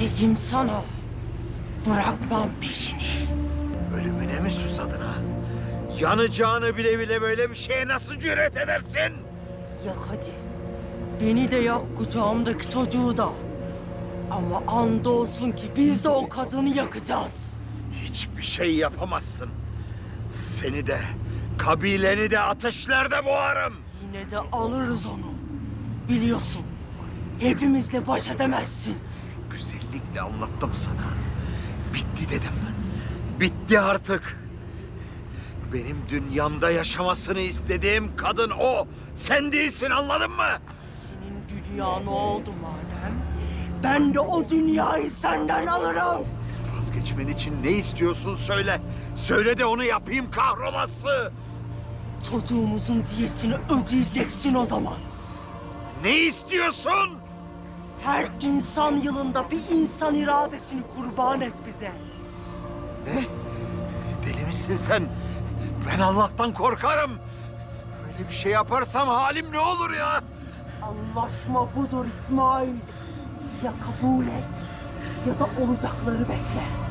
Dedim sana. Bırakmam peşini. Ölümüne mi susadın ha? Yanacağını bile bile böyle bir şeye nasıl cüret edersin? Yak hadi. Beni de yak kucağımdaki çocuğu da. Ama andolsun ki biz de o kadını yakacağız. Hiçbir şey yapamazsın. Seni de, kabileni de ateşlerde boğarım. Yine de alırız onu. Biliyorsun. Hepimizle baş edemezsin. Güzellikle anlattım sana. Bitti dedim. Bitti artık. Benim dünyamda yaşamasını istediğim kadın o. Sen değilsin anladın mı? Senin dünyan oldu madem. Ben de o dünyayı senden alırım. Vazgeçmen için ne istiyorsun söyle. Söyle de onu yapayım kahrolası. Çocuğumuzun diyetini ödeyeceksin o zaman. Ne istiyorsun? Her insan yılında bir insan iradesini kurban et bize. Ne? Deli misin sen? Ben Allah'tan korkarım. Böyle bir şey yaparsam halim ne olur ya? Anlaşma budur İsmail. Ya kabul et ya da olacakları bekle.